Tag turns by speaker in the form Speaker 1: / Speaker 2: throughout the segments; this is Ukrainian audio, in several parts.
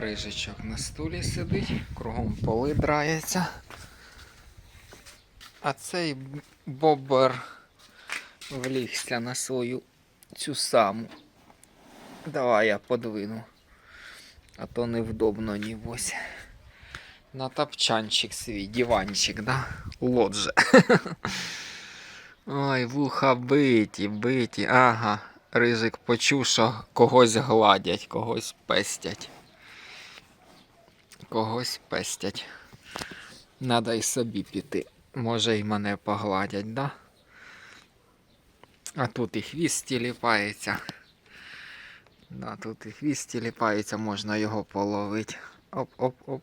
Speaker 1: Рижичок на стулі сидить, кругом поли драється. А цей бобер влігся на свою цю саму. Давай я подвину. А то невдобно нібось. На топчанчик свій, диванчик, да? Лодже. Ой, вуха биті, биті. Ага. Рижик почув, що когось гладять, когось пестять. Когось пестять. Надо й собі піти. Може й мене погладять, да? А тут і хвіст тіліпається. Да, тут і хвіст тіліпається, можна його половити. Оп-оп-оп.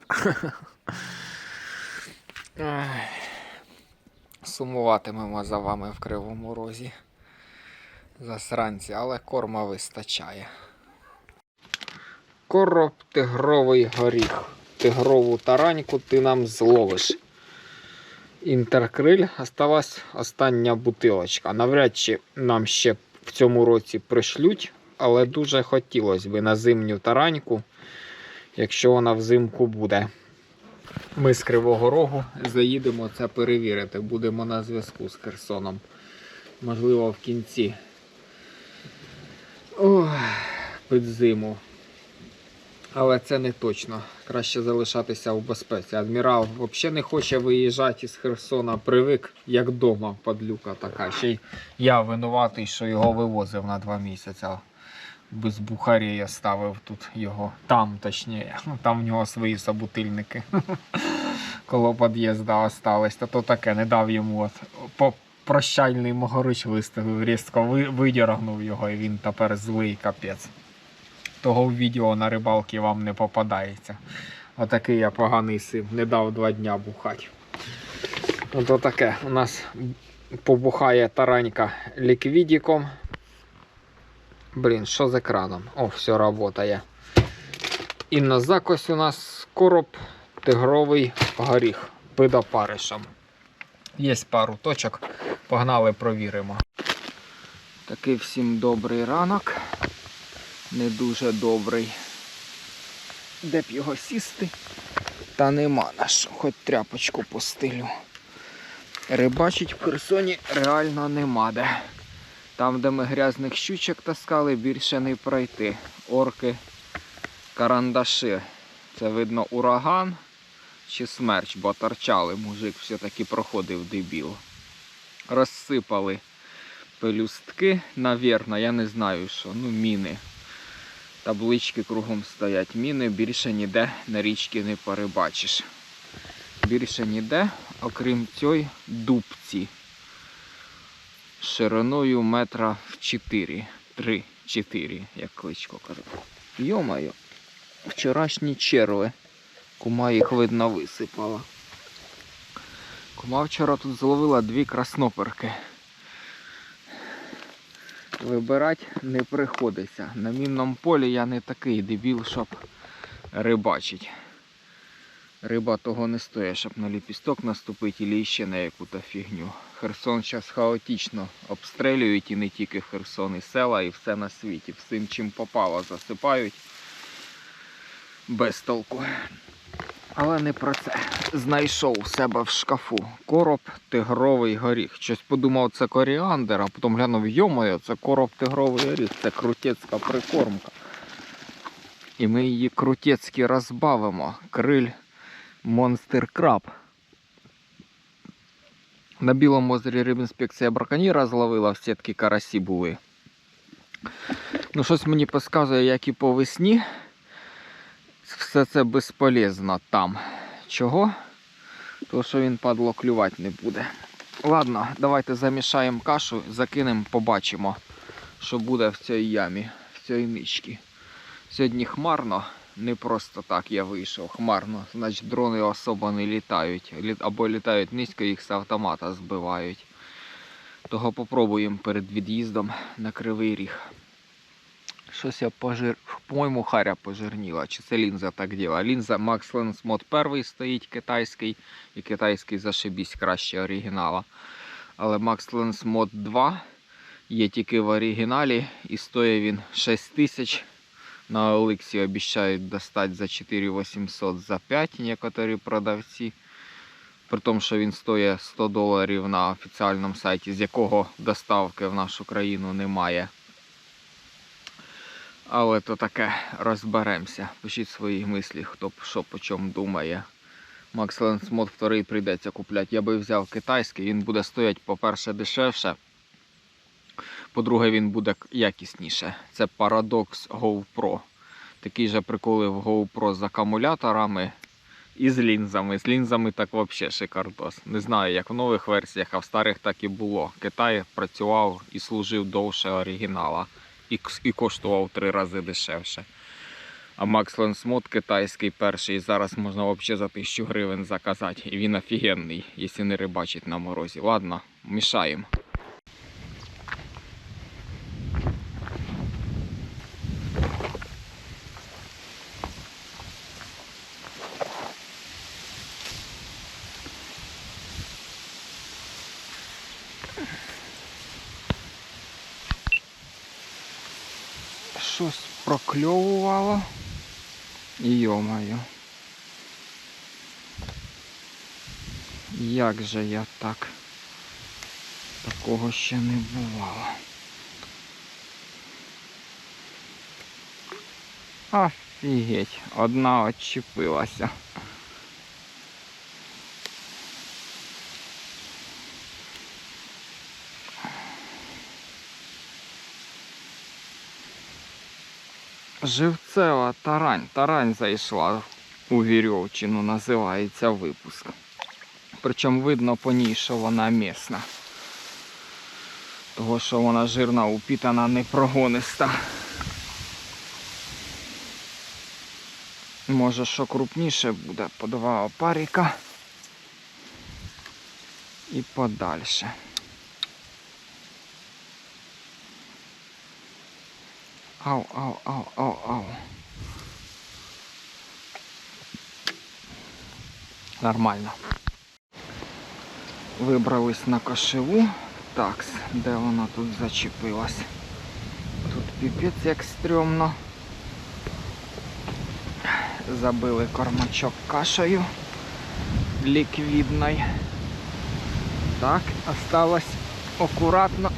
Speaker 1: Сумуватимемо за вами в кривому розі. Засранці, але корма вистачає. Короб тигровий горіх. Тигрову тараньку ти нам зловиш. Інтеркриль осталась остання бутилочка. Навряд чи нам ще в цьому році пришлють, але дуже хотілося б на зимню тараньку, якщо вона взимку буде. Ми з Кривого Рогу заїдемо це перевірити. Будемо на зв'язку з Херсоном. Можливо, в кінці. Ох, під зиму. Але це не точно. Краще залишатися в безпеці. Адмірал взагалі не хоче виїжджати із Херсона. Привик, як вдома, падлюка така. Ще й я винуватий, що його вивозив на два місяці. Без Бухарі я ставив тут його. Там, точніше. Там в нього свої собутильники. Коло під'їзда остались. Та то таке, не дав йому от по прощальний могорич виставив, різко ви- видіргнув його, і він тепер злий капець. Того відео на рибалки вам не попадається. Отакий я поганий син. Не дав два дня бухати. Ото таке. У нас побухає таранька ліквідіком. Блін, що з екраном? О, все працює. І на закось у нас короб тигровий горіх під опаришем. Є пару точок. Погнали, провіримо. Такий всім добрий ранок. Не дуже добрий. Де б його сісти? Та нема на що, хоч тряпочку постелю. Рибачить в Херсоні реально нема де. Там, де ми грязних щучок таскали, більше не пройти. Орки, карандаши. Це видно ураган чи смерч, бо торчали. Мужик все-таки проходив дебіл. Розсипали пелюстки, навірно, я не знаю що. Ну, міни. Таблички кругом стоять. Міни більше ніде на річці не перебачиш. Більше ніде, окрім цієї дубці шириною метра в 4. 3-4, як кличко каже. Йомайо, вчорашні черви. Кума їх видно висипала. Кума вчора тут зловила дві красноперки. Вибирати не приходиться. На мінному полі я не такий дебіл, щоб рибачить. Риба того не стоїть, щоб на ліпісток наступити і ще на яку-то фігню. Херсон зараз хаотично обстрілюють і не тільки Херсон, і села, і все на світі. Всім чим попало засипають без толку. Але не про це. Знайшов у себе в шкафу короб тигровий горіх. Щось подумав, це коріандр, а потім глянув, йомою, це короб тигровий горіх, це крутецька прикормка. І ми її крутецьки розбавимо. Криль Монстер Краб. На Білому озері рибінспекція браконьєра зловила, в сітки карасі були. Ну, щось мені підказує, як і по весні. Все це безполезно там. Чого? Тому що він падло клювати не буде. Ладно, давайте замішаємо кашу, закинемо, побачимо, що буде в цій ямі, в цій ничці. Сьогодні хмарно, не просто так я вийшов. Хмарно, значить дрони особо не літають. Або літають низько, їх з автомата збивають. Того попробуємо перед від'їздом на кривий ріг. Щось я пожир... По-моєму, харя пожирніла. Чи це лінза так діла? Лінза Max Lens Mod 1 стоїть китайський, і китайський зашибісь краще оригінала. Але Max Lens Mod 2 є тільки в оригіналі і стоїть він 6 тисяч На Оликсі обіцяють достати за 4800 за 5 некоторі продавці. При тому, що він стоїть 100 доларів на офіціальному сайті, з якого доставки в нашу країну немає. Але то таке розберемося. Пишіть свої мислі, хто що по чому думає. Max Lens Mod 2 прийдеться купляти. Я би взяв китайський, він буде стояти, по-перше, дешевше. По-друге, він буде якісніше. Це Paradox GoPro. Такі же приколи в GoPro з акумуляторами і з лінзами. З лінзами так взагалі шикардос. Не знаю, як в нових версіях, а в старих так і було. Китай працював і служив довше оригінала. І, і коштував три рази дешевше. А Max Lens китайський перший зараз можна взагалі за 1000 гривень заказати. І він офігенний, якщо не рибачить на морозі. Ладно, мішаємо. Щось прокльовувало. Йо-моє. Як же я так? Такого ще не бувало. Офігеть, одна отчепилася. Живцева тарань. Тарань зайшла у вірьовчину, називається випуск. Причому видно по ній, що вона місна. Того, що вона жирна, упітана, непрогониста. Може, що крупніше буде по два опаріка. І подальше. Ау, ау, ау, ау, ау. Нормально. Вибрались на кошеву. Так, де вона тут зачепилась? Тут піпець як стрьомно. Забили кормачок кашею ліквідною. Так, осталось акуратно.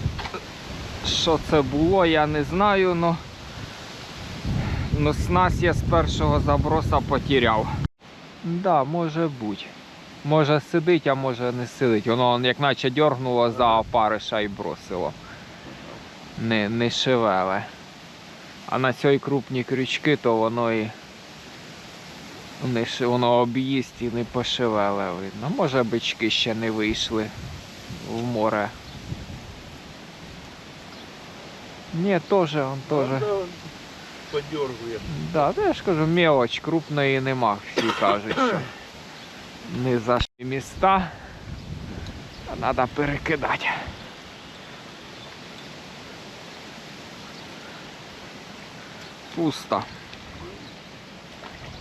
Speaker 1: Що це було, я не знаю, но, но снасть я з першого заброса потеряв. Да, може бути. Може сидить, а може не сидить. Воно як наче дьоргнуло за опариша і бросило. Не, не шевеле. А на цій крупні крючки, то воно і не, ши- воно об'їсть і не пошевеле видно. Може бички ще не вийшли в море. Ні, теж, он теж.
Speaker 2: Подергує.
Speaker 1: Да, то я ж кажу, мелоч, крупної нема, всі кажуть, що не зашли міста, а треба перекидати. Пусто.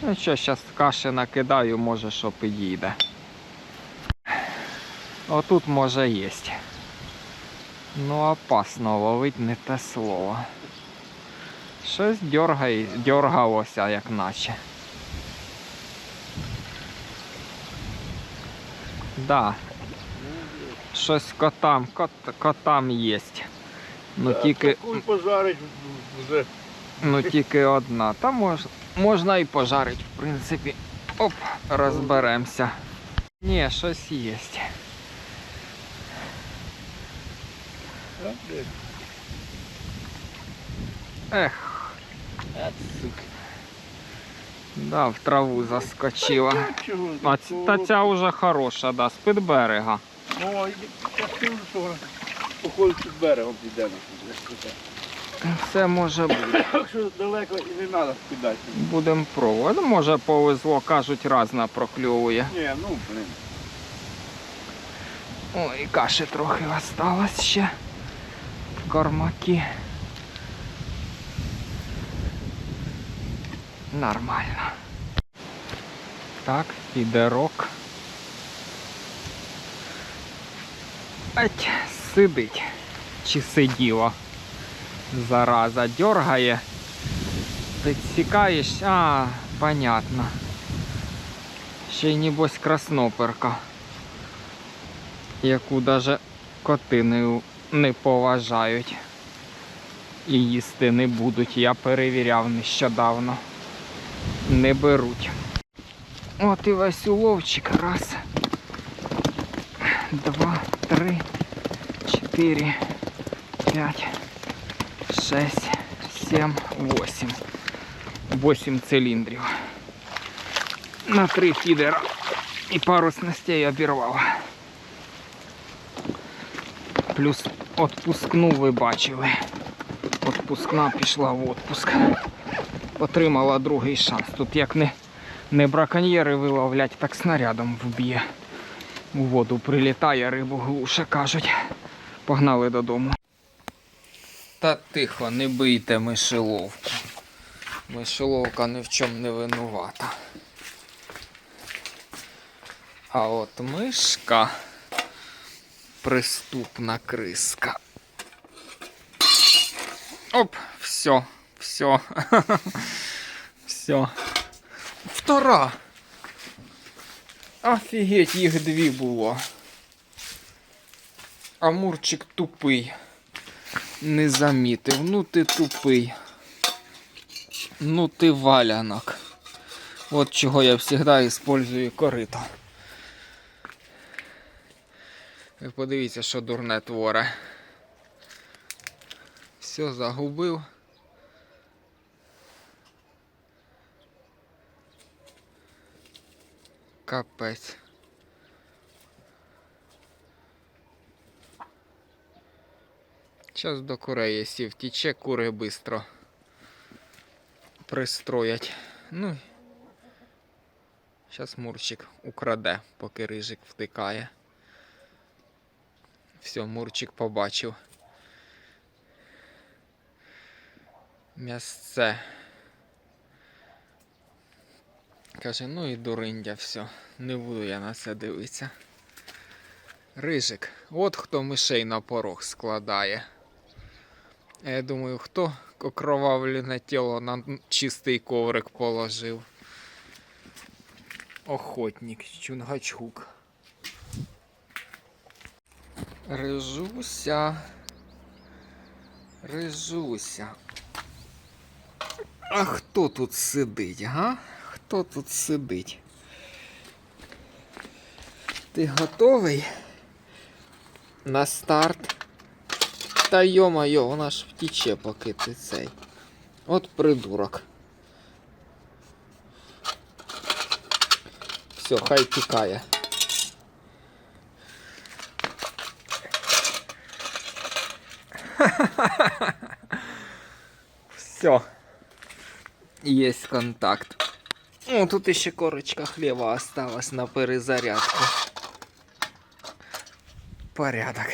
Speaker 1: Ну що, зараз каші накидаю, може, що підійде. Отут може є. Ну, опасно ловить не те слово. Щось дьоргає, дьоргалося, як наче. Да. Щось котам, кот, котам є. Ну тільки,
Speaker 2: Куль пожарить вже.
Speaker 1: ну тільки одна. Та мож, можна і пожарити, в принципі. Оп, розберемося. Ні, щось є. Ех. Да, в траву заскочила. А ці- та ця вже хороша, да, з-під берега.
Speaker 2: Ну, а я скажу, що походу під берегом підемо.
Speaker 1: Все може бути.
Speaker 2: Якщо далеко і не треба скидати.
Speaker 1: Будемо пробувати. Ну, може повезло, кажуть, разна прокльовує.
Speaker 2: Ні, ну, блин.
Speaker 1: Ой, каші трохи осталось ще. Кормаки. Нормально. Так, підерок. Ать, сидить. Чи сиділо. Зараза дьоргає. Підсікаєш? А, понятно. Ще й небось красноперка, яку даже коти не, не поважають і їсти не будуть. Я перевіряв нещодавно. Не беруть. От і весь уловчик. Раз, два, три, чотири, п'ять, шесть, сім, восемь. Восемь циліндрів. На три фідера. І пару снастей обірвав. Плюс отпускну ви бачили. Отпускна пішла в отпуск. Отримала другий шанс. Тут як не, не браконьєри виловлять, так снарядом вб'є. У воду прилітає, рибу глуше кажуть. Погнали додому. Та тихо, не бийте мишеловку. Мишеловка ні в чому не винувата. А от мишка приступна криска. Оп, все, все. Все. Втора. Офігеть, їх дві було. А Мурчик тупий. Не замітив. Ну ти тупий. Ну ти валянок. От чого я завжди использую корито. Ви подивіться, що дурне творе. Все загубив. Капець. Зараз до курей сів втіче, кури бистро пристроять. Ну, зараз Мурчик украде, поки рижик втикає. Все, Мурчик побачив. М'ясце. Каже, ну і дуриндя, все. Не буду я на це дивитися. Рижик, от хто мишей на порог складає. Я думаю, хто окровавлене тіло на чистий коврик положив. Охотник Чунгачгук. Рижуся. Рижуся. А хто тут сидить, га? Хто тут сидить? Ти готовий? На старт. Та йо-моє, вона ж втіче, поки ти цей. От придурок. Все, хай тікає. Все. Есть контакт. О, тут еще корочка хлеба осталась на перезарядку. Порядок.